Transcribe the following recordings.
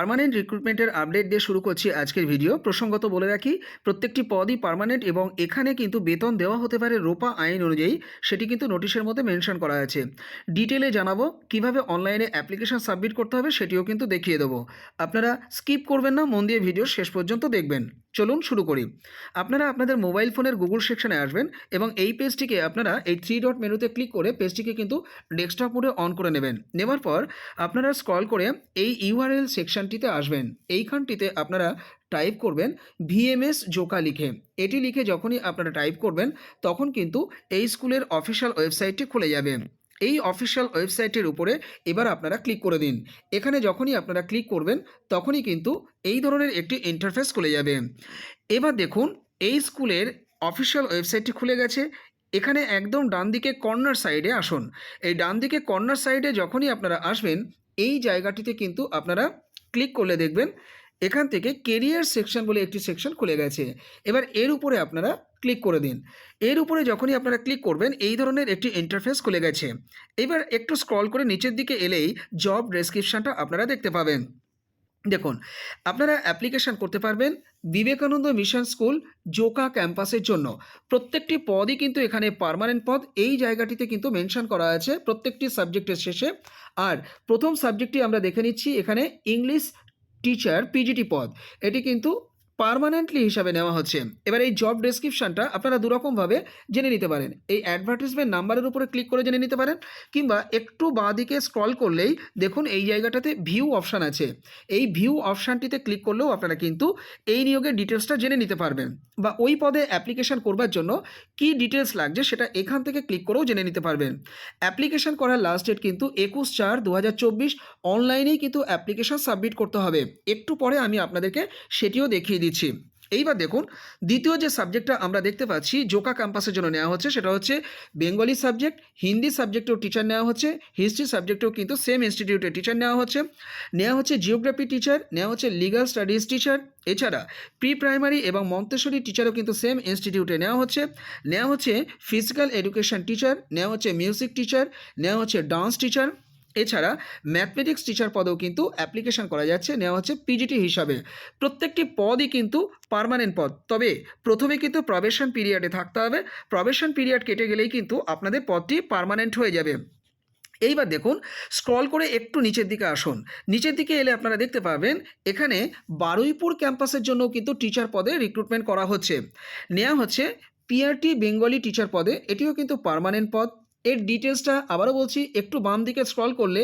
Permanent রিক্রুটমেন্টের update দিয়ে শুরু করছি আজকের ভিডিও প্রসঙ্গত বলে রাখি, প্রত্যেকটি পদই পার্মানেন্ট এবং এখানে কিন্তু বেতন দেওয়া হতে পারে রোপা আইন অনুযায়ী, সেটি কিন্তু নোটিশের মধ্যে মেনশন করা আছে। ডিটেলে জানাব কীভাবে অনলাইনে অ্যাপ্লিকেশন সাবমিট করতে হবে, সেটিও কিন্তু দেখিয়ে দেবো। আপনারা স্কিপ করবেন না, মন দিয়ে ভিডিও শেষ পর্যন্ত দেখবেন। চলুন শুরু করি। আপনারা আপনাদের মোবাইল ফোনের গুগল সেকশনে আসবেন এবং এই পেজটিকে আপনারা এই থ্রি ডট মেনুতে ক্লিক করে পেজটিকে কিন্তু ডেস্কটপ মোডে অন করে নেবেন। নেওয়ার পর আপনারা স্ক্রল করে এই ইউআরএল সেকশনটিতে আসবেন। এইখানটিতে আপনারা টাইপ করবেন ভিএমএস জোকা লিখে। এটি লিখে যখনই আপনারা টাইপ করবেন, তখন কিন্তু এই স্কুলের অফিসিয়াল ওয়েবসাইটটি খুলে যাবে। এই অফিসিয়াল ওয়েবসাইটের উপরে এবার আপনারা ক্লিক করে দিন। এখানে যখনই আপনারা ক্লিক করবেন, তখনই কিন্তু এই ধরনের একটি ইন্টারফেস খুলে যাবে। এবার দেখুন, এই স্কুলের অফিসিয়াল ওয়েবসাইটটি খুলে গেছে। এখানে একদম ডান দিকে কর্নার সাইডে আসুন। এই ডান দিকে কর্নার সাইডে যখনই আপনারা আসবেন, এই জায়গাটিতে কিন্তু আপনারা ক্লিক করলে দেখবেন এখান থেকে কেরিয়ার সেকশন বলে একটি সেকশন খুলে গেছে। এবার এর উপরে আপনারা ক্লিক করে দিন। এর উপরে যখনই আপনারা ক্লিক করবেন, এই ধরনের একটি ইন্টারফেস খুলে গেছে। এবার একটু স্ক্রল করে নিচের দিকে এলেই জব ডেসক্রিপশনটা আপনারা দেখতে পাবেন। দেখুন, আপনারা অ্যাপ্লিকেশন করতে পারবেন বিবেকানন্দ মিশন স্কুল জোকা ক্যাম্পাসের জন্য। প্রত্যেকটি পদই কিন্তু এখানে পার্মানেন্ট পদ। এই জায়গাটিতে কিন্তু মেনশন করা আছে প্রত্যেকটি সাবজেক্টের শেষে। আর প্রথম সাবজেক্টটি আমরা দেখে নিচ্ছি এখানে ইংলিশ টিচার পিজিটি পদ। এটি কিন্তু পার্মানেন্টলি হিসাবে নেওয়া হচ্ছে। এবার এই জব ডেসক্রিপশনটা আপনারা দুরকমভাবে জেনে নিতে পারেন। এই অ্যাডভার্টিসমেন্ট নাম্বারের উপরে ক্লিক করে জেনে নিতে পারেন, কিংবা একটু বাঁ দিকে স্ক্রল করলেই দেখুন এই জায়গাটাতে ভিউ অপশান আছে। এই ভিউ অপশানটিতে ক্লিক করলেও আপনারা কিন্তু এই নিয়োগের ডিটেলসটা জেনে নিতে পারবেন। বা ওই পদে অ্যাপ্লিকেশন করবার জন্য কি ডিটেলস লাগছে সেটা এখান থেকে ক্লিক করেও জেনে নিতে পারবেন। অ্যাপ্লিকেশন করার লাস্ট ডেট কিন্তু একুশ চার দু অনলাইনেই কিন্তু অ্যাপ্লিকেশন সাবমিট করতে হবে। একটু পরে আমি আপনাদেরকে সেটিও দেখিয়ে দিচ্ছি। এইবার দেখুন, দ্বিতীয় যে সাবজেক্টটা আমরা দেখতে পাচ্ছি জোকা ক্যাম্পাসের জন্য নেওয়া হচ্ছে, সেটা হচ্ছে বেঙ্গলি সাবজেক্ট হিন্দি সাবজেক্টেও টিচার নেওয়া হচ্ছে হিস্ট্রি সাবজেক্টেও কিন্তু সেম ইনস্টিটিউটের টিচার নেওয়া হচ্ছে। নেওয়া হচ্ছে জিওগ্রাফি টিচার নেওয়া হচ্ছে লিগাল স্টাডিজ টিচার এছাড়া প্রি প্রাইমারি এবং মন্তেশ্বরী টিচারও কিন্তু সেম ইনস্টিটিউটে নেওয়া হচ্ছে। নেওয়া হচ্ছে ফিজিক্যাল এডুকেশন টিচার নেওয়া হচ্ছে মিউজিক টিচার নেওয়া হচ্ছে ডান্স টিচার এছাড়া ম্যাথমেটিক্স টিচার পদেও কিন্তু অ্যাপ্লিকেশন করা যাচ্ছে, নেওয়া হচ্ছে পিজিটি হিসাবে। প্রত্যেকটি পদই কিন্তু পারমানেন্ট পদ। তবে প্রথমে কিন্তু প্রবেশন পিরিয়ডে থাকতে হবে। প্রবেশন পিরিয়ড কেটে গেলেই কিন্তু আপনাদের পদটি পার্মানেন্ট হয়ে যাবে। এইবার দেখুন স্ক্রল করে একটু নিচের দিকে আসুন। নিচের দিকে এলে আপনারা দেখতে পাবেন, এখানে বারুইপুর ক্যাম্পাসের জন্য কিন্তু টিচার পদে রিক্রুটমেন্ট করা হচ্ছে। নেওয়া হচ্ছে পিআরটি বেঙ্গলি টিচার পদে, এটিও কিন্তু পারমানেন্ট পদ। এর ডিটেলসটা আবারও বলছি, একটু বাম দিকে স্ক্রল করলে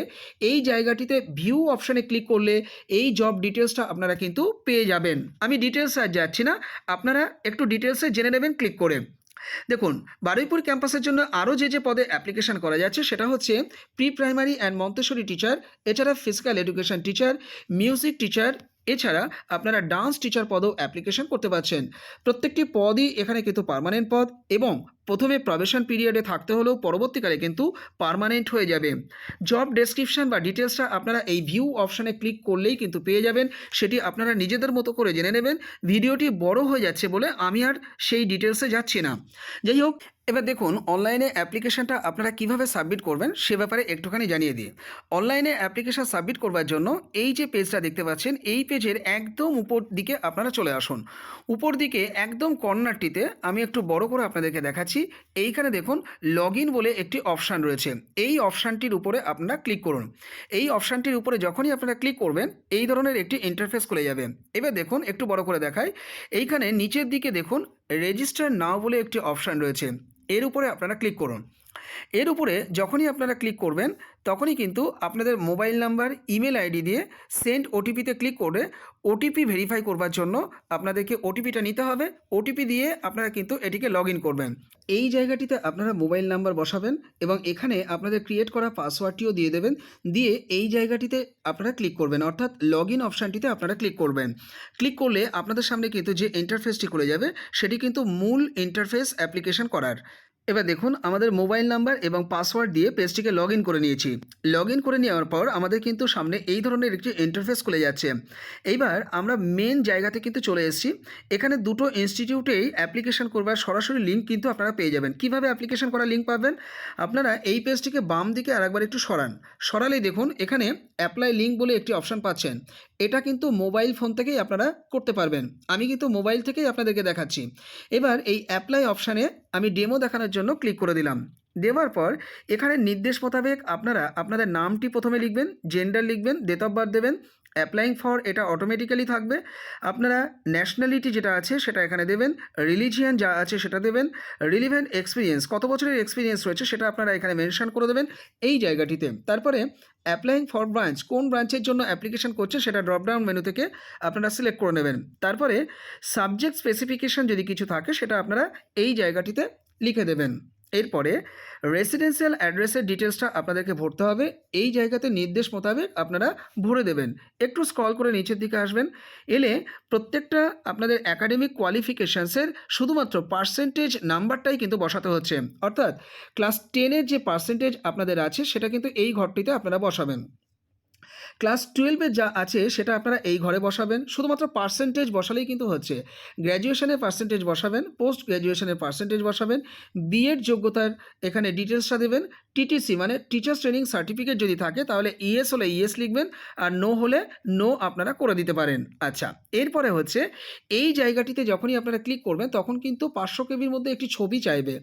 এই জায়গাটিতে ভিউ অপশানে ক্লিক করলে এই জব ডিটেলসটা আপনারা কিন্তু পেয়ে যাবেন। আমি ডিটেলস আর যাচ্ছি না, আপনারা একটু ডিটেলসে জেনে নেবেন ক্লিক করে। দেখুন, বারুইপুর ক্যাম্পাসের জন্য আরও যে যে পদে অ্যাপ্লিকেশন করা যাচ্ছে, সেটা হচ্ছে pre primary and Montessori teacher এছাড়া physical education teacher music teacher এছাড়া আপনারা ডান্স টিচার পদেও অ্যাপ্লিকেশন করতে পারছেন। প্রত্যেকটি পদই এখানে কিন্তু পার্মানেন্ট পদ এবং প্রথমে প্রবেশন পিরিয়ডে থাকতে হলেও পরবর্তীকালে কিন্তু পার্মানেন্ট হয়ে যাবে। জব ডেসক্রিপশন বা ডিটেলসটা আপনারা এই ভিউ অপশানে ক্লিক করলেই কিন্তু পেয়ে যাবেন। সেটি আপনারা নিজেদের মতো করে জেনে নেবেন। ভিডিওটি বড় হয়ে যাচ্ছে বলে আমি আর সেই ডিটেলসে যাচ্ছি না। যাই হোক, এবার দেখুন অনলাইনে অ্যাপ্লিকেশনটা আপনারা কীভাবে সাবমিট করবেন সে ব্যাপারে একটুখানি জানিয়ে দিই। অনলাইনে অ্যাপ্লিকেশান সাবমিট করবার জন্য এই যে পেজটা দেখতে পাচ্ছেন, এই পেজের একদম উপর দিকে আপনারা চলে আসুন। উপর দিকে একদম কর্নারটিতে আমি একটু বড় করে আপনাদেরকে দেখাচ্ছি। এইখানে দেখুন লগ বলে একটি অপশান রয়েছে। এই অপশানটির উপরে আপনারা ক্লিক করুন। এই অপশানটির উপরে যখনই আপনারা ক্লিক করবেন, এই ধরনের একটি ইন্টারফেস খুলে যাবে। এবার দেখুন, একটু বড় করে দেখায় এইখানে নিচের দিকে দেখুন রেজিস্টার নাও বলে একটি অপশান রয়েছে। এর উপরে আপনারা ক্লিক করুন। এর উপরে যখনই আপনারা ক্লিক করবেন, তখনই কিন্তু আপনাদের মোবাইল নাম্বার ইমেল আইডি দিয়ে সেন্ড ওটিপিতে ক্লিক করে ওটিপি ভেরিফাই করবার জন্য আপনাদেরকে ওটিপিটা নিতে হবে। ওটিপি দিয়ে আপনারা কিন্তু এটিকে লগ করবেন। এই জায়গাটিতে আপনারা মোবাইল নাম্বার বসাবেন এবং এখানে আপনাদের ক্রিয়েট করা পাসওয়ার্ডটিও দিয়ে দেবেন। দিয়ে এই জায়গাটিতে আপনারা ক্লিক করবেন, অর্থাৎ লগ ইন অপশানটিতে আপনারা ক্লিক করবেন। ক্লিক করলে আপনাদের সামনে কিন্তু যে ইন্টারফেসটি খুলে যাবে, সেটি কিন্তু মূল ইন্টারফেস অ্যাপ্লিকেশন করার। এবার দেখুন, আমাদের মোবাইল নাম্বার এবং পাসওয়ার্ড দিয়ে পেজটিকে লগ করে নিয়েছি। লগ করে নেওয়ার পর আমাদের কিন্তু সামনে এই ধরনের একটি ইন্টারফেস খুলে যাচ্ছে। এইবার আমরা মেন জায়গাতে কিন্তু চলে এসেছি। এখানে দুটো ইনস্টিটিউটেই অ্যাপ্লিকেশন করবার সরাসরি লিঙ্ক কিন্তু আপনারা পেয়ে যাবেন। কীভাবে অ্যাপ্লিকেশন করার লিঙ্ক পাবেন? আপনারা এই পেজটিকে বাম দিকে আরেকবার একটু সরান। সরালেই দেখুন, এখানে অ্যাপ্লাই লিঙ্ক বলে একটি অপশান পাচ্ছেন। এটা কিন্তু মোবাইল ফোন থেকেই আপনারা করতে পারবেন। আমি কিন্তু মোবাইল থেকেই আপনাদেরকে দেখাচ্ছি। এবার এই অ্যাপ্লাই অপশানে আমি ডেমো দেখানোর জন্য ক্লিক করে দিলাম। দেওয়ার পর এখানে নির্দেশ মোতাবেক আপনারা আপনাদের নামটি প্রথমে লিখবেন জেন্ডার লিখবেন ডেট অফ বার্থ দেবেন অ্যাপ্লাইং ফর এটা অটোমেটিক্যালি থাকবে। আপনারা ন্যাশনালিটি যেটা আছে সেটা এখানে দেবেন রিলিজিয়ান যা আছে সেটা দেবেন রিলিভেন্ট এক্সপিরিয়েন্স কত বছরের এক্সপিরিয়েন্স রয়েছে সেটা আপনারা এখানে মেনশন করে দেবেন এই জায়গাটিতে। তারপরে অ্যাপ্লাইং ফর ব্রাঞ্চ কোন ব্রাঞ্চের জন্য অ্যাপ্লিকেশন করছে সেটা ড্রপডাউন মেনু থেকে আপনারা সিলেক্ট করে নেবেন। তারপরে সাবজেক্ট স্পেসিফিকেশন যদি কিছু থাকে সেটা আপনারা এই জায়গাটিতে লিখে দেবেন। এরপরে রেসিডেন্সিয়াল অ্যাড্রেসের ডিটেলসটা আপনাদেরকে ভরতে হবে। এই জায়গাতে নির্দেশ মোতাবেক আপনারা ভরে দেবেন। একটু স্ক্রল করে নিচের দিকে আসবেন। এলে প্রত্যেকটা আপনাদের অ্যাকাডেমিক কোয়ালিফিকেশানসের শুধুমাত্র পার্সেন্টেজ নাম্বারটাই কিন্তু বসাতে হচ্ছে। অর্থাৎ ক্লাস টেনের যে পার্সেন্টেজ আপনাদের আছে, সেটা কিন্তু এই ঘরটিতে আপনারা বসাবেন। ক্লাস টুয়েলভে যা আছে সেটা আপনারা এই ঘরে বসাবেন। শুধুমাত্র পার্সেন্টেজ বসালেই কিন্তু হচ্ছে। গ্র্যাজুয়েশনের পার্সেন্টেজ বসাবেন পোস্ট গ্র্যাজুয়েশনের পার্সেন্টেজ বসাবেন বিএড যোগ্যতার এখানে ডিটেলসটা দেবেন টিটিসি মানে টিচার্স ট্রেনিং সার্টিফিকেট যদি থাকে, তাহলে ইএস হলে ইএস লিখবেন আর নো হলে নো আপনারা করে দিতে পারেন। আচ্ছা এরপরে হচ্ছে, এই জায়গাটিতে যখনই আপনারা ক্লিক করবেন, তখন কিন্তু পাঁচশো কেবির মধ্যে একটি ছবি চাইবে।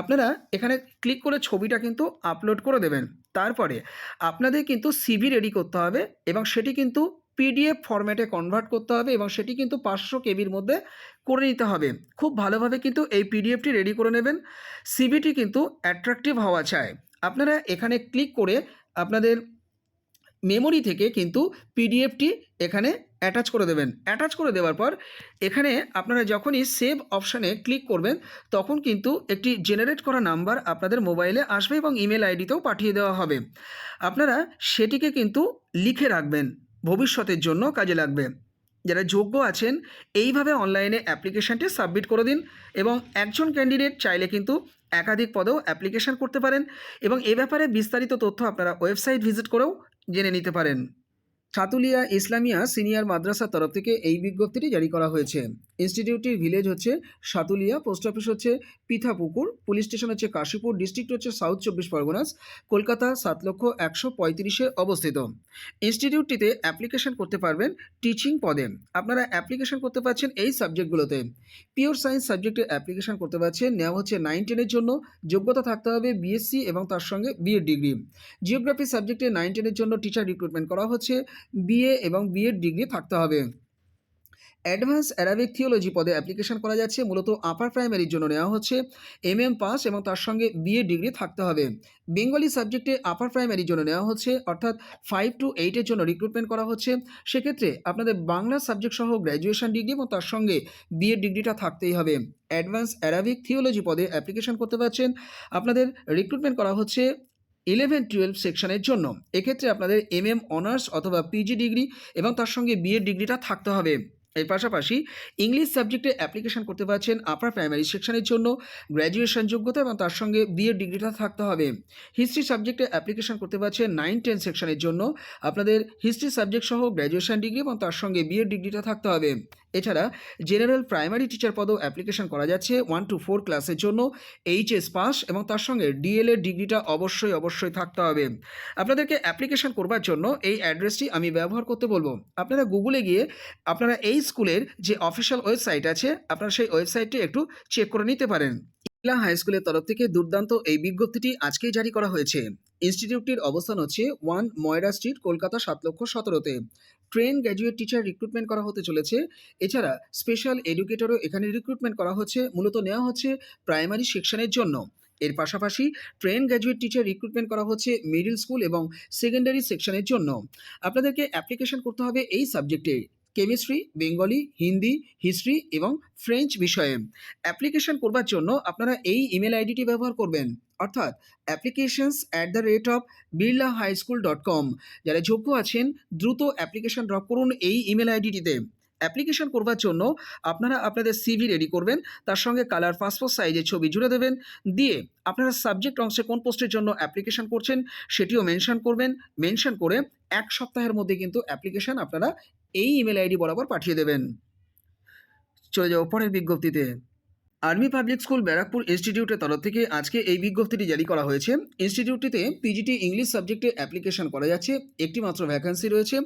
আপনারা এখানে ক্লিক করে ছবিটা কিন্তু আপলোড করে দেবেন। তারপরে আপনাদের কিন্তু সিভি রেডি করতে হবে এবং সেটি কিন্তু পিডিএফ ফরম্যাটে কনভার্ট করতে হবে এবং সেটি কিন্তু পাঁচশো কেবির মধ্যে করে নিতে হবে। খুব ভালোভাবে কিন্তু এই পিডিএফটি রেডি করে নেবেন। সিভিটি কিন্তু অ্যাট্রাকটিভ হওয়া চাই। আপনারা এখানে ক্লিক করে আপনাদের মেমোরি থেকে কিন্তু পিডিএফটি এখানে অ্যাটাচ করে দেবেন। অ্যাটাচ করে দেওয়ার পর এখানে আপনারা যখনই সেভ অপশানে ক্লিক করবেন, তখন কিন্তু একটি জেনারেট করা নাম্বার আপনাদের মোবাইলে আসবে এবং ইমেল আইডিতেও পাঠিয়ে দেওয়া হবে। আপনারা সেটিকে কিন্তু লিখে রাখবেন, ভবিষ্যতের জন্য কাজে লাগবে। যারা যোগ্য আছেন, এইভাবে অনলাইনে অ্যাপ্লিকেশানটি সাবমিট করে দিন এবং একজন ক্যান্ডিডেট চাইলে কিন্তু একাধিক পদেও অ্যাপ্লিকেশন করতে পারেন এবং এ ব্যাপারে বিস্তারিত তথ্য আপনারা ওয়েবসাইট ভিজিট করেও জেনে নিতে পারেন। ছাতুলিয়া ইসলামিয়া সিনিয়র মাদ্রাসার তরফ থেকে এই বিজ্ঞপ্তিটি জারি করা হয়েছে। ইনস্টিটিউটটির ভিলেজ হচ্ছে সাতুলিয়া, পোস্ট অফিস হচ্ছে পিথাপুকুর, পুলিশ স্টেশন হচ্ছে কাশীপুর, ডিস্ট্রিক্ট হচ্ছে সাউথ চব্বিশ পরগনাস, কলকাতা সাত লক্ষ একশো পঁয়ত্রিশে অবস্থিত। ইনস্টিটিউটটিতে অ্যাপ্লিকেশন করতে পারবেন টিচিং পদে। আপনারা অ্যাপ্লিকেশন করতে পারছেন এই সাবজেক্টগুলোতে। পিওর সায়েন্স সাবজেক্টে অ্যাপ্লিকেশন করতে পারছেন, নেওয়া হচ্ছে নাইন টেনের জন্য, যোগ্যতা থাকতে হবে বিএসসি এবং তার সঙ্গে বিএড ডিগ্রি। জিওগ্রাফি সাবজেক্টে নাইন টেনের জন্য টিচার রিক্রুটমেন্ট করা হচ্ছে, বিএ এবং বিএড ডিগ্রি থাকতে হবে। অ্যাডভান্স অ্যারাবিক থিওলজি পদে অ্যাপ্লিকেশন করা যাচ্ছে। মূলত আপার প্রাইমারির জন্য নেওয়া হচ্ছে। এম এম পাস এবং তার সঙ্গে বিএ ডিগ্রি থাকতে হবে। বেঙ্গলি সাবজেক্টে আপার প্রাইমারির জন্য নেওয়া হচ্ছে। অর্থাৎ ফাইভ টু এইটের জন্য রিক্রুটমেন্ট করা হচ্ছে। সেক্ষেত্রে আপনাদের বাংলা সাবজেক্ট সহ গ্র্যাজুয়েশন ডিগ্রি এবং তার সঙ্গে বিএ ডিগ্রিটা থাকতেই হবে। অ্যাডভান্স অ্যারাবিক থিওলজি পদে অ্যাপ্লিকেশন করতে পারছেন। আপনাদের রিক্রুটমেন্ট করা হচ্ছে ইলেভেন টুয়েলভ সেকশনের জন্য। এক্ষেত্রে আপনাদের এম এম অনার্স অথবা পিজি ডিগ্রি এবং তার সঙ্গে বিএড ডিগ্রিটা থাকতে হবে। এর পাশাপাশি ইংলিশ সাবজেক্টে অ্যাপ্লিকেশন করতে পারছেন আপার প্রাইমারি সেকশনের জন্য গ্র্যাজুয়েশন যোগ্যতা এবং তার সঙ্গে বিএড ডিগ্রিটা থাকতে হবে। হিস্ট্রি সাবজেক্টে অ্যাপ্লিকেশন করতে পারছেন নাইন টেন সেকশনের জন্য। আপনাদের হিস্ট্রি সাবজেক্ট সহ গ্র্যাজুয়েশন ডিগ্রি এবং তার সঙ্গে বিএড ডিগ্রিটা থাকতে হবে। এছাড়া জেনারেল প্রাইমারি টিচার পদেও অ্যাপ্লিকেশন করা যাচ্ছে ওয়ান টু ফোর ক্লাসের জন্য এইচএস পাস এবং তার সঙ্গে ডিএলএর ডিগ্রিটা অবশ্যই অবশ্যই থাকতে হবে। আপনাদেরকে অ্যাপ্লিকেশন করবার জন্য এই অ্যাড্রেসটি আমি ব্যবহার করতে বলব। আপনারা গুগলে গিয়ে আপনারা এই স্কুলের যে অফিসিয়াল ওয়েবসাইট আছে, আপনারা সেই ওয়েবসাইটটি একটু চেক করে নিতে পারেন। ইলা হাই স্কুলের তরফ থেকে দুর্দান্ত এই বিজ্ঞপ্তিটি আজকেই জারি করা হয়েছে। ইনস্টিটিউটটির অবস্থান হচ্ছে ওয়ান ময়রা স্ট্রিট কলকাতা সাত লক্ষ সতেরোতে। ট্রেন গ্র্যাজুয়েট টিচার রিক্রুটমেন্ট করা হতে চলেছে। এছাড়া স্পেশাল এডুকেটরও এখানে রিক্রুটমেন্ট করা হচ্ছে, মূলত নেওয়া হচ্ছে প্রাইমারি সেকশনের জন্য। এর পাশাপাশি ট্রেন গ্র্যাজুয়েট টিচার রিক্রুটমেন্ট করা হচ্ছে মিডিল স্কুল এবং সেকেন্ডারি সেকশনের জন্য। আপনাদেরকে অ্যাপ্লিকেশন করতে হবে এই সাবজেক্টে chemistry, Bengali, Hindi, history French French বিষয়ে। অ্যাপ্লিকেশন করবার জন্য আপনারা এই ইমেল আইডিটি ব্যবহার করবেন। অর্থাৎ applications at the rate of Birla high school dot com যারা যোগ্য আছেন, দ্রুত অ্যাপ্লিকেশন ড্রপ করুন এই ইমেল আইডিটিতে। অ্যাপ্লিকেশন করবার জন্য আপনারা আপনাদের সিভি রেডি করবেন, তার সঙ্গে কালার পাসপোর্ট সাইজের ছবি জুড়ে দেবেন, দিয়ে আপনারা সাবজেক্ট অংশে কোন পোস্টের জন্য অ্যাপ্লিকেশন করছেন সেটিও মেনশন করবেন মেনশন করে এক সপ্তাহের মধ্যে কিন্তু অ্যাপ্লিকেশন আপনারা এই ইমেল আইডি বরাবর পাঠিয়ে দেবেন। চলে যাও পরের বিজ্ঞপ্তিতে। আর্মি পাবলিক স্কুল ব্যারাকপুর ইনস্টিটিউটের তরফ থেকে আজকে এই বিজ্ঞপ্তিটি জারি করা হয়েছে। ইনস্টিটিউটটিতে পিজিটি ইংলিশ সাবজেক্টে অ্যাপ্লিকেশন করা যাচ্ছে একটি মাত্র ভ্যাকান্সি রয়েছে।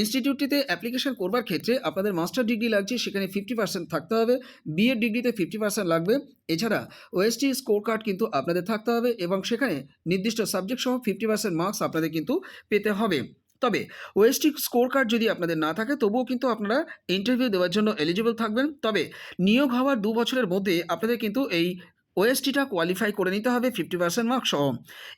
ইনস্টিটিউটটিতে অ্যাপ্লিকেশন করবার ক্ষেত্রে আপনাদের মাস্টার ডিগ্রি লাগছে, সেখানে ফিফটি পার্সেন্ট থাকতে হবে। বিএড ডিগ্রিতে ফিফটি পার্সেন্ট লাগবে। এছাড়া ওএসটি স্কোর কার্ড কিন্তু আপনাদের থাকতে হবে এবং সেখানে নির্দিষ্ট সাবজেক্ট সহ ফিফটি পার্সেন্ট মার্কস আপনাদের কিন্তু পেতে হবে। তবে ওএসটি স্কোর কার্ড যদি আপনাদের না থাকে, তবুও কিন্তু আপনারা ইন্টারভিউ দেওয়ার জন্য এলিজিবল থাকবেন। তবে নিয়োগ হওয়ার দু বছরের মধ্যে আপনাদের কিন্তু এই ওএসটিটা কোয়ালিফাই করে নিতে হবে ফিফটি পার্সেন্ট মার্ক সহ।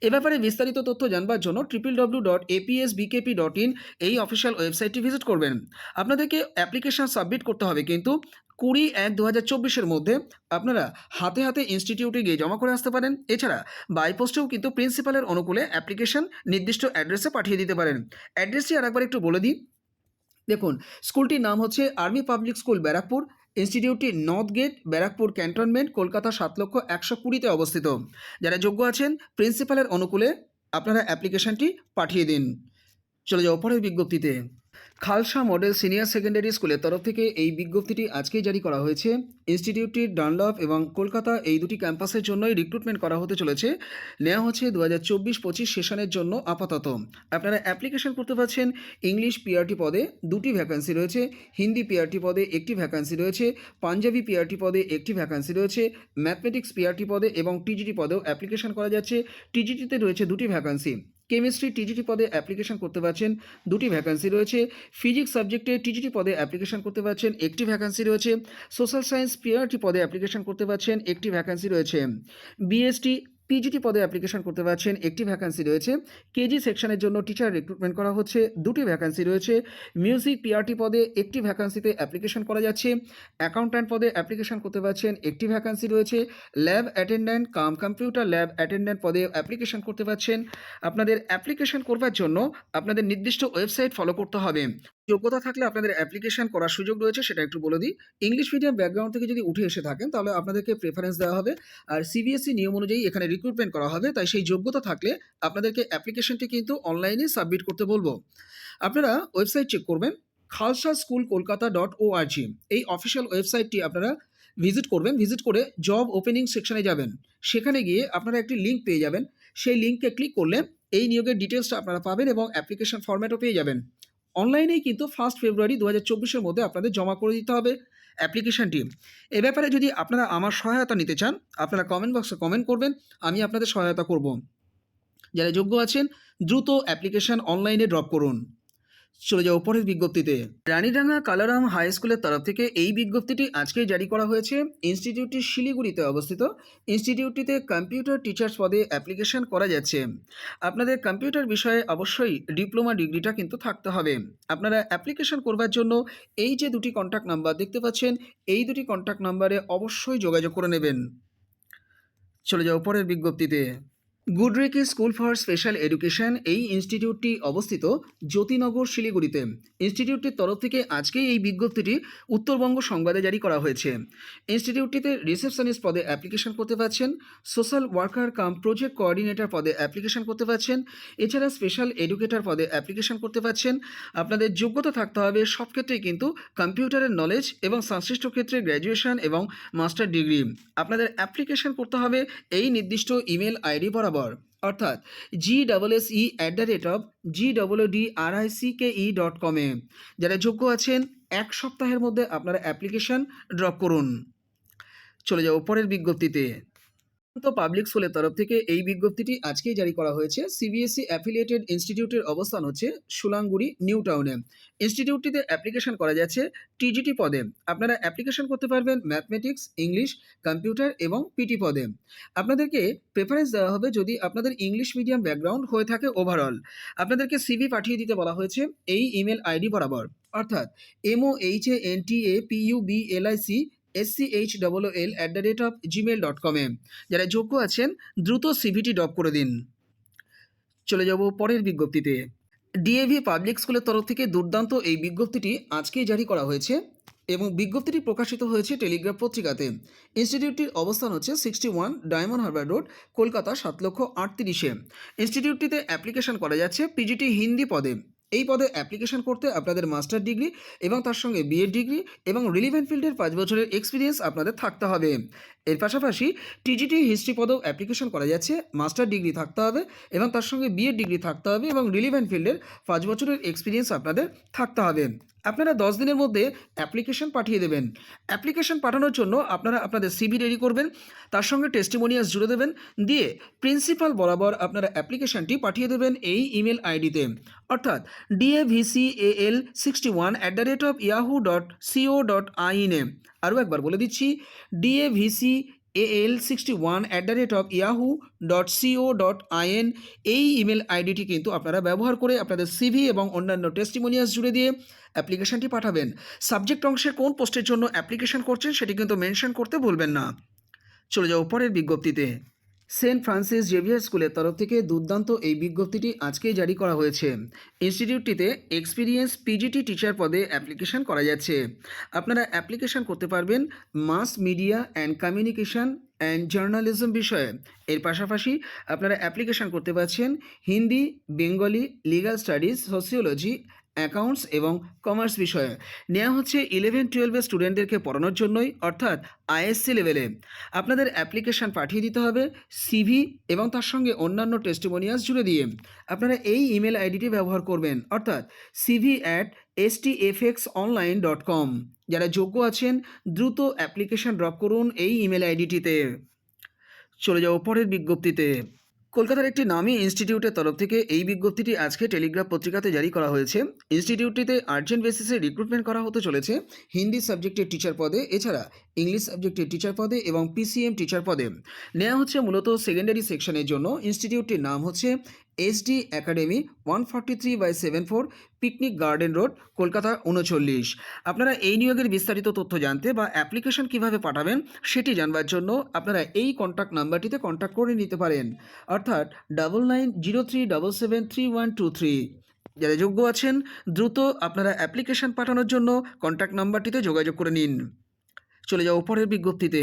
এ ব্যাপারে বিস্তারিত তথ্য জানবার জন্য triple W dot APS BKP dot in এই অফিসিয়াল ওয়েবসাইটটি ভিজিট করবেন। আপনাদেরকে অ্যাপ্লিকেশান সাবমিট করতে হবে কিন্তু কুড়ি এক দু হাজার চব্বিশের মধ্যে আপনারা হাতে হাতে ইনস্টিটিউটে গিয়ে জমা করে আসতে পারেন। এছাড়া বাইপোস্টেও কিন্তু প্রিন্সিপালের অনুকূলে অ্যাপ্লিকেশন নির্দিষ্ট অ্যাড্রেসে পাঠিয়ে দিতে পারেন। অ্যাড্রেসটি আরেকবার একটু বলে দিই। দেখুন, স্কুলটির নাম হচ্ছে army public school Barrackpore. ইনস্টিটিউটটি north gate Barrackpore cantonment Kolkata সাত লক্ষ একশো কুড়িতে অবস্থিত। যারা যোগ্য আছেন প্রিন্সিপালের অনুকূলে আপনারা অ্যাপ্লিকেশনটি পাঠিয়ে দিন। চলে যাও পরের বিজ্ঞপ্তিতে। খালসা মডেল সিনিয়র সেকেন্ডারি স্কুলের তরফ থেকে এই বিজ্ঞপ্তিটি আজকেই জারি করা হয়েছে। ইনস্টিটিউটটির ডানলভ এবং কলকাতা এই দুটি ক্যাম্পাসের জন্যই রিক্রুটমেন্ট করা হতে চলেছে। নেওয়া হচ্ছে দু হাজার চব্বিশ পঁচিশ সেশনের জন্য আপাতত। আপনারা অ্যাপ্লিকেশন করতে পারছেন ইংলিশ পিআরটি পদে দুটি ভ্যাকান্সি রয়েছে, হিন্দি পিআরটি পদে একটি ভ্যাকান্সি রয়েছে, পাঞ্জাবি পিআরটি পদে একটি ভ্যাকান্সি রয়েছে ম্যাথমেটিক্স পিআরটি পদে এবং টিজিটি পদেও অ্যাপ্লিকেশন করা যাচ্ছে। টিজিটিতে রয়েছে দুটি ভ্যাকান্সি কেমিস্ট্রি টিজিটি পদে অ্যাপ্লিকেশন করতে পারছেন, দুটি ভ্যাকান্সি রয়েছে। ফিজিক্স সাবজেক্টে টিজিটি পদে অ্যাপ্লিকেশন করতে পারছেন, একটি ভ্যাকান্সি রয়েছে। সোশ্যাল সায়েন্স পিআরটি পদে অ্যাপ্লিকেশন করতে পারছেন, একটি ভ্যাকান্সি রয়েছে। বিএসটি পিজিটি পদে অ্যাপ্লিকেশন করতে পারছেন, একটি ভ্যাকান্সি রয়েছে। কেজি সেকশনের জন্য টিচার রিক্রুটমেন্ট করা হচ্ছে, দুটি ভ্যাকান্সি রয়েছে। মিউজিক পিআরটি পদে একটি ভ্যাকান্সিতে অ্যাপ্লিকেশন করা যাচ্ছে। অ্যাকাউন্ট্যান্ট পদে অ্যাপ্লিকেশন করতে পারছেন, একটি ভ্যাকান্সি রয়েছে। Lab attendant cum computer lab attendant পদে অ্যাপ্লিকেশন করতে পারছেন। আপনাদের অ্যাপ্লিকেশন করবার জন্য আপনাদের নির্দিষ্ট ওয়েবসাইট ফলো করতে হবে। যোগ্যতা থাকলে আপনাদের অ্যাপ্লিকেশন করার সুযোগ রয়েছে, সেটা একটু বলে দিই। ইংলিশ মিডিয়াম ব্যাকগ্রাউন্ড থেকে যদি উঠে এসে থাকেন, তাহলে আপনাদেরকে প্রেফারেন্স দেওয়া হবে। আর সিবিএসই নিয়ম অনুযায়ী এখানে রিক্রুটমেন্ট করা হবে, তাই সেই যোগ্যতা থাকলে আপনাদেরকে অ্যাপ্লিকেশনটি কিন্তু অনলাইনে সাবমিট করতে বলব। আপনারা ওয়েবসাইট চেক করবেন Khalsa school Kolkata dot O ORG এই অফিসিয়াল ওয়েবসাইটটি আপনারা ভিজিট করবেন ভিজিট করে জব ওপেনিং সেকশনে যাবেন। সেখানে গিয়ে আপনারা একটি লিঙ্ক পেয়ে যাবেন। সেই লিঙ্কে ক্লিক করলে এই নিয়োগের ডিটেলসটা আপনারা পাবেন এবং অ্যাপ্লিকেশন ফর্ম্যাটও পেয়ে যাবেন। অনলাইনেই কিন্তু ফার্স্ট ফেব্রুয়ারি দু হাজার চব্বিশের মধ্যে আপনাদের জমা করে দিতে হবে অ্যাপ্লিকেশানটি এ ব্যাপারে যদি আপনারা আমার সহায়তা নিতে চান, আপনারা কমেন্ট বক্সে কমেন্ট করবেন, আমি আপনাদের সহায়তা করব। যারা যোগ্য আছেন, দ্রুত অ্যাপ্লিকেশান অনলাইনে ড্রপ করুন। চলে যাও পরের বিজ্ঞপ্তিতে। রানীডাঙ্গা কালারাম হাই স্কুলের তরফ থেকে এই বিজ্ঞপ্তিটি আজকেই জারি করা হয়েছে। ইনস্টিটিউটটি শিলিগুড়িতে অবস্থিত। ইনস্টিটিউটটিতে কম্পিউটার টিচার্স পদে অ্যাপ্লিকেশন করা যাচ্ছে। আপনাদের কম্পিউটার বিষয়ে অবশ্যই ডিপ্লোমা ডিগ্রিটা কিন্তু থাকতে হবে। আপনারা অ্যাপ্লিকেশন করবার জন্য এই যে দুটি কন্ট্যাক্ট নাম্বার দেখতে পাচ্ছেন, এই দুটি কন্ট্যাক্ট নাম্বারে অবশ্যই যোগাযোগ করে নেবেন। চলে যাও পরের বিজ্ঞপ্তিতে। Goodricke school for special education এই ইনস্টিটিউটটি অবস্থিত জ্যোতিনগর শিলিগুড়িতে। ইনস্টিটিউটটির তরফ থেকে আজকেই এই বিজ্ঞপ্তিটি উত্তরবঙ্গ সংবাদে জারি করা হয়েছে। ইনস্টিটিউটটিতে রিসেপশনিস্ট পদে অ্যাপ্লিকেশন করতে পারছেন, social worker cum project coordinator পদে অ্যাপ্লিকেশন করতে পারছেন, এছাড়া স্পেশাল এডুকেটর পদে অ্যাপ্লিকেশন করতে পারছেন। আপনাদের যোগ্যতা থাকতে হবে সব ক্ষেত্রেই কিন্তু কম্পিউটারের নলেজ এবং সংশ্লিষ্ট ক্ষেত্রে গ্র্যাজুয়েশন এবং মাস্টার ডিগ্রি। আপনাদের অ্যাপ্লিকেশন করতে হবে এই নির্দিষ্ট ইমেল আইডি বরাবর। অর্থাৎ G double S E at the rate of G double D R I C K E dot কমে যারা যোগ্য আছেন, এক সপ্তাহের মধ্যে আপনারা অ্যাপ্লিকেশন ড্রপ করুন। চলে যাও পরের বিজ্ঞপ্তিতে। তো পাবলিক স্কুলের তরফ থেকে এই বিজ্ঞপ্তিটি আজকেই জারি করা হয়েছে। সিবিএসই অ্যাফিলিয়েটেড ইনস্টিটিউটের অবস্থান হচ্ছে সুলাঙ্গুড়ি, নিউ টাউনে। ইনস্টিটিউটটিতে অ্যাপ্লিকেশন করা যাচ্ছে টিজিটি পদে। আপনারা অ্যাপ্লিকেশন করতে পারবেন ম্যাথমেটিক্স ইংলিশ কম্পিউটার এবং পিটি পদে। আপনাদেরকে প্রেফারেন্স দেওয়া হবে যদি আপনাদের ইংলিশ মিডিয়াম ব্যাকগ্রাউন্ড হয়ে থাকে ওভারঅল আপনাদেরকে সিভি পাঠিয়ে দিতে বলা হয়েছে এই ইমেল আইডি বরাবর। অর্থাৎ MO H A N T A P U B L I C S C H double L at the rate of Gmail dot কমে যারা যোগ্য আছেন, দ্রুত সিভিটি ড্রপ করে দিন। চলে যাব পরের বিজ্ঞপ্তিতে। ডিএভি পাবলিক স্কুলের তরফ থেকে দুর্দান্ত এই বিজ্ঞপ্তিটি আজকেই জারি করা হয়েছে এবং বিজ্ঞপ্তিটি প্রকাশিত হয়েছে টেলিগ্রাফ পত্রিকাতে। ইনস্টিটিউটটির অবস্থান হচ্ছে sixty one diamond harbour road Kolkata, সাত লক্ষ আটত্রিশে ইনস্টিটিউটটিতে অ্যাপ্লিকেশন করা যাচ্ছে পিজিটি হিন্দি পদে। এই পদে অ্যাপ্লিকেশন করতে আপনাদের মাস্টার ডিগ্রি এবং তার সঙ্গে বিএড ডিগ্রি এবং রিলিভেন্ট ফিল্ডের পাঁচ বছরের এক্সপিরিয়েন্স আপনাদের থাকতে হবে। এর পাশাপাশি টিজিটি হিস্ট্রি পদেও অ্যাপ্লিকেশন করা যাচ্ছে মাস্টার ডিগ্রি থাকতে হবে এবং তার সঙ্গে বিএড ডিগ্রি থাকতে হবে এবং রিলিভেন্ট ফিল্ডের পাঁচ বছরের এক্সপিরিয়েন্স আপনাদের থাকতে হবে। আপনারা দশ দিনের মধ্যে অ্যাপ্লিকেশন পাঠিয়ে দেবেন। অ্যাপ্লিকেশন পাঠানোর জন্য আপনারা আপনাদের সিভি রেডি করবেন, তার সঙ্গে টেস্টিমোনিয়াস জুড়ে দেবেন, দিয়ে প্রিন্সিপাল বরাবর আপনারা অ্যাপ্লিকেশনটি পাঠিয়ে দেবেন এই ইমেল আইডিতে অর্থাৎ DAVCAL sixty one at the rate of Yahoo dot CO dot আইনে আরও একবার বলে দিচ্ছি DAVC AL sixty one at the rate of Yahoo dot dot IN এই ইমেল আইডিটি কিন্তু আপনারা ব্যবহার করে আপনাদের সিভি এবং অন্যান্য টেস্টিমোনিয়াস জুড়ে দিয়ে অ্যাপ্লিকেশানটি পাঠাবেন। সাবজেক্ট অংশে কোন পোস্টের জন্য অ্যাপ্লিকেশান করছেন সেটি কিন্তু মেনশন করতে ভুলবেন না। চলে যাও পরের বিজ্ঞপ্তিতে। সেন্ট ফ্রান্সিস জেভিয়ার স্কুলের তরফ থেকে দুর্দান্ত এই বিজ্ঞপ্তিটি আজকেই জারি করা হয়েছে। ইনস্টিটিউটটিতে এক্সপিরিয়েন্স পিজিটি টিচার পদে অ্যাপ্লিকেশন করা যাচ্ছে। আপনারা অ্যাপ্লিকেশন করতে পারবেন mass media and communication and journalism বিষয়ে। এর পাশাপাশি আপনারা অ্যাপ্লিকেশন করতে পারছেন Hindi, Bengali, legal studies, sociology accounts এবং কমার্স বিষয়ে। নেওয়া হচ্ছে ইলেভেন টুয়েলভের স্টুডেন্টদেরকে পড়ানোর জন্যই, অর্থাৎ আইএসসি লেভেলে আপনাদের অ্যাপ্লিকেশান পাঠিয়ে দিতে হবে সিভি এবং তার সঙ্গে অন্যান্য টেস্টিমোনিয়াস জুড়ে দিয়ে। আপনারা এই ইমেল আইডিটি ব্যবহার করবেন, অর্থাৎ CV at S T F X online dot com যারা যোগ্য আছেন, দ্রুত অ্যাপ্লিকেশান ড্রপ করুন এই ইমেল আইডিটিতে চলে যাও পরের বিজ্ঞপ্তিতে। কলকাতার একটি নামী ইনস্টিটিউটের তরফ থেকে এই বিজ্ঞপ্তিটি আজকে টেলিগ্রাফ পত্রিকাতে জারি করা হয়েছে। ইনস্টিটিউটটিতে আর্জেন্ট বেসিসে রিক্রুটমেন্ট করা হতে চলেছে। হিন্দি সাবজেক্টের টিচার পদে। এছাড়া ইংলিশ সাবজেক্টের টিচার পদে এবং পিসিএম টিচার পদে। নেওয়া হচ্ছে মূলত সেকেন্ডারি সেকশনের জন্য। ইনস্টিটিউটটির নাম হচ্ছে SD academy one forty three by seven four, picnic garden road, Kolkata উনচল্লিশ। আপনারা এই নিয়োগের বিস্তারিত তথ্য জানতে বা অ্যাপ্লিকেশন কীভাবে পাঠাবেন সেটি জানবার জন্য আপনারা এই কন্ট্যাক্ট নাম্বারটিতে কন্ট্যাক্ট করে নিতে পারেন। অর্থাৎ double nine zero three double seven three one two three যারা যোগ্য আছেন, দ্রুত আপনারা অ্যাপ্লিকেশন পাঠানোর জন্য কন্ট্যাক্ট নাম্বারটিতে যোগাযোগ করে নিন। চলে যাও পরের বিজ্ঞপ্তিতে।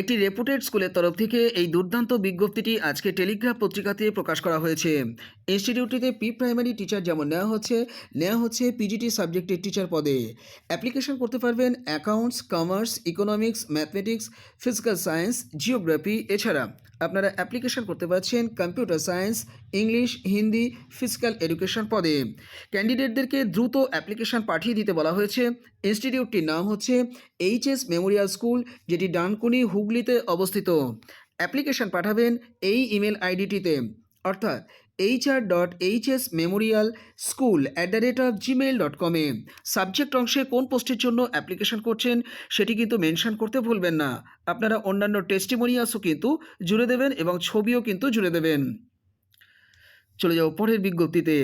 একটি রেপুটেড স্কুলের তরফ থেকে এই দুর্দান্ত বিজ্ঞপ্তিটি আজকে টেলিগ্রাফ পত্রিকাতে প্রকাশ করা হয়েছে। ইনস্টিটিউটটিতে প্রি প্রাইমারি টিচার যেমন নেওয়া হচ্ছে নেওয়া হচ্ছে পিজিটি সাবজেক্টের টিচার পদে। অ্যাপ্লিকেশন করতে পারবেন accounts commerce economics mathematics physical science geography এছাড়া। আপনারা অ্যাপ্লিকেশন করতে পারছেন computer science English Hindi physical education পদে। ক্যান্ডিডেটদেরকে দ্রুত অ্যাপ্লিকেশন পাঠিয়ে দিতে বলা হয়েছে। ইনস্টিটিউটটির নাম হচ্ছে এইচএস মেমোরিয়াল স্কুল যেটি ডানকুনি হুগলিতে অবস্থিত। অ্যাপ্লিকেশন পাঠাবেন এই ইমেল আইডিটিতে অর্থাৎ HR dot HS memorial school at the rate of Gmail dot কমে সাবজেক্ট অংশে কোন পোস্টের জন্য অ্যাপ্লিকেশন করছেন সেটি কিন্তু মেনশন করতে ভুলবেন না। আপনারা অন্যান্য টেস্টিমোনিয়াসও কিন্তু জুড়ে দেবেন এবং ছবিও কিন্তু জুড়ে দেবেন। চলে যাও পরের বিজ্ঞপ্তিতে।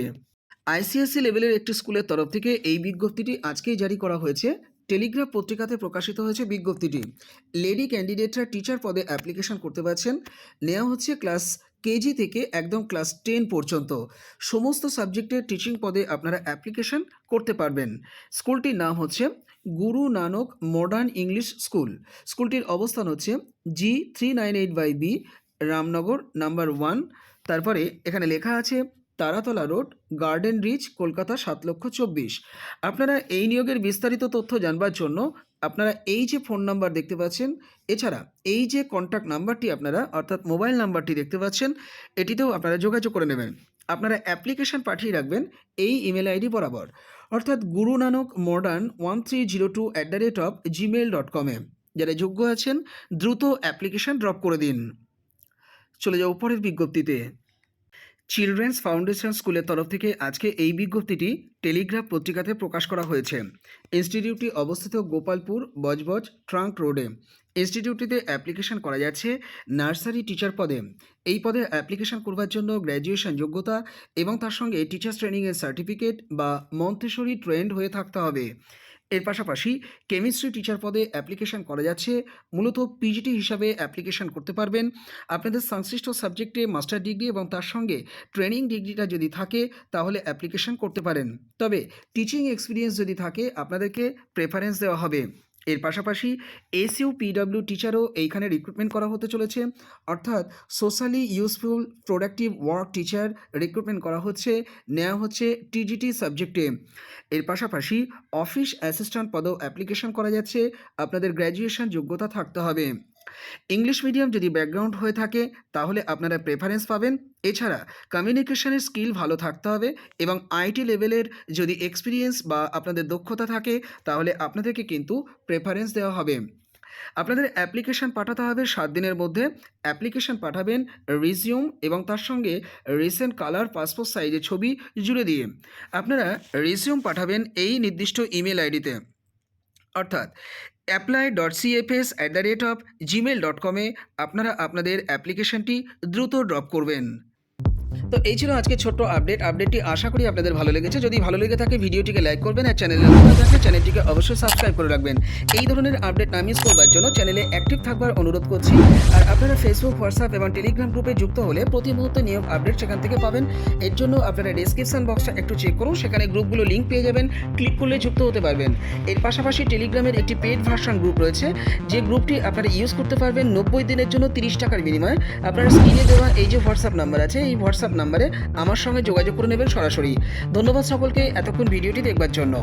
আইসিএসসি লেভেলের একটি স্কুলের তরফ থেকে এই বিজ্ঞপ্তিটি আজকেই জারি করা হয়েছে। টেলিগ্রাফ পত্রিকাতে প্রকাশিত হয়েছে বিজ্ঞপ্তিটি। লেডি ক্যান্ডিডেটরা টিচার পদে অ্যাপ্লিকেশন করতে পারছেন। নেওয়া হচ্ছে ক্লাস কেজি থেকে একদম ক্লাস টেন পর্যন্ত। সমস্ত সাবজেক্টের টিচিং পদে আপনারা অ্যাপ্লিকেশন করতে পারবেন। স্কুলটির নাম হচ্ছে গুরু নানক মডার্ন ইংলিশ স্কুল স্কুলটির অবস্থান হচ্ছে G three nine eight by B Ramnagar number one তারপরে এখানে লেখা আছে Taratala road garden reach Kolkata সাত লক্ষ চব্বিশ। আপনারা এই নিয়োগের বিস্তারিত তথ্য জানবার জন্য আপনারা এই যে ফোন নাম্বার দেখতে পাচ্ছেন, এছাড়া এই যে কন্ট্যাক্ট নাম্বারটি আপনারা, অর্থাৎ মোবাইল নাম্বারটি দেখতে পাচ্ছেন, এটিতেও আপনারা যোগাযোগ করে নেবেন। আপনারা অ্যাপ্লিকেশন পাঠিয়ে রাখবেন এই ইমেল আইডি বরাবর। অর্থাৎ Guru Nanak modern one three zero two at the rate of Gmail dot কমে যারা যোগ্য আছেন, দ্রুত অ্যাপ্লিকেশন ড্রপ করে দিন। চলে যাও পরের বিজ্ঞপ্তিতে। চিলড্রেন্স ফাউন্ডেশন স্কুলের তরফ থেকে আজকে এই বিজ্ঞপ্তিটি টেলিগ্রাফ পত্রিকাতে প্রকাশ করা হয়েছে। ইনস্টিটিউটটি অবস্থিত গোপালপুর, বজবজ, ট্রাঙ্ক রোডে। ইনস্টিটিউটটিতে অ্যাপ্লিকেশন করা যাচ্ছে নার্সারি টিচার পদে। এই পদে অ্যাপ্লিকেশন করবার জন্য গ্র্যাজুয়েশন যোগ্যতা এবং তার সঙ্গে টিচার্স ট্রেনিংয়ের সার্টিফিকেট বা মন্তেশ্বরী ট্রেন্ড হয়ে থাকতে হবে। এর পাশাপাশি কেমিস্ট্রি টিচার পদে অ্যাপ্লিকেশান করা যাচ্ছে। মূলত পিজিটি হিসাবে অ্যাপ্লিকেশান করতে পারবেন। আপনাদের সংশ্লিষ্ট সাবজেক্টে মাস্টার ডিগ্রি এবং তার সঙ্গে ট্রেনিং ডিগ্রিটা যদি থাকে, তাহলে অ্যাপ্লিকেশান করতে পারেন। তবে টিচিং এক্সপিরিয়েন্স যদি থাকে, আপনাদেরকে প্রেফারেন্স দেওয়া হবে। এর পাশাপাশি এসইউ পিডব্লিউ টিচারও এইখানে রিক্রুটমেন্ট করা হতে চলেছে। অর্থাৎ socially useful productive work teacher recruitment করা হচ্ছে নেওয়া হচ্ছে টিজিটি সাবজেক্টে এর পাশাপাশি অফিস অ্যাসিস্ট্যান্ট পদেও অ্যাপ্লিকেশন করা যাচ্ছে। আপনাদের গ্র্যাজুয়েশন যোগ্যতা থাকতে হবে। ইংলিশ মিডিয়াম যদি ব্যাকগ্রাউন্ড হয়ে থাকে, তাহলে আপনারা প্রেফারেন্স পাবেন। এছাড়া কমিউনিকেশনের স্কিল ভালো থাকতে হবে এবং আইটি লেভেলের যদি এক্সপিরিয়েন্স বা আপনাদের দক্ষতা থাকে, তাহলে আপনাদেরকে কিন্তু প্রেফারেন্স দেওয়া হবে। আপনাদের অ্যাপ্লিকেশন পাঠাতে হবে সাত দিনের মধ্যে। অ্যাপ্লিকেশন পাঠাবেন রিজিউম এবং তার সঙ্গে রিসেন্ট কালার পাসপোর্ট সাইজের ছবি জুড়ে দিয়ে। আপনারা রিজিউম পাঠাবেন এই নির্দিষ্ট ইমেল আইডিতে অর্থাৎ apply dot CFS at the rate of Gmail dot কমে আপনারা আপনাদের অ্যাপ্লিকেশনটি দ্রুত ড্রপ করবেন। তো এই ছিল আজকে ছোট্ট আপডেট আপডেটটি আশা করি আপনাদের ভালো লেগেছে। যদি ভালো লেগে থাকে, ভিডিওটিকে লাইক করবেন আর চ্যানেলে নতুন থাকলে চ্যানেলটিকে অবশ্যই সাবস্ক্রাইব করে রাখবেন। এই ধরনের আপডেট না মিস করবার জন্য চ্যানেলে অ্যাক্টিভ থাকবার অনুরোধ করছি। আর আপনারা ফেসবুক হোয়াটসঅ্যাপ এবং টেলিগ্রাম গ্রুপে যুক্ত হলে প্রতি মুহূর্তে নিয়োগ আপডেট সেখান থেকে পাবেন। এর জন্য আপনারা ডিসক্রিপশন বক্সটা একটু চেক করুন। সেখানে গ্রুপগুলো লিঙ্ক পেয়ে যাবেন। ক্লিক করলে যুক্ত হতে পারবেন। এর পাশাপাশি টেলিগ্রামের একটি পেড ভার্সন গ্রুপ রয়েছে। যে গ্রুপটি আপনারা ইউজ করতে পারবেন নব্বই দিনের জন্য তিরিশ টাকার বিনিময়ে। আপনারা স্ক্রিনে দেওয়া এই যে হোয়াটসঅ্যাপ নাম্বার আছে, এই হোয়াটসঅ্যাপ নাম্বারে আমার সঙ্গে যোগাযোগ করে নেবেন সরাসরি। ধন্যবাদ সকলকে এতক্ষণ ভিডিওটি দেখবার জন্য।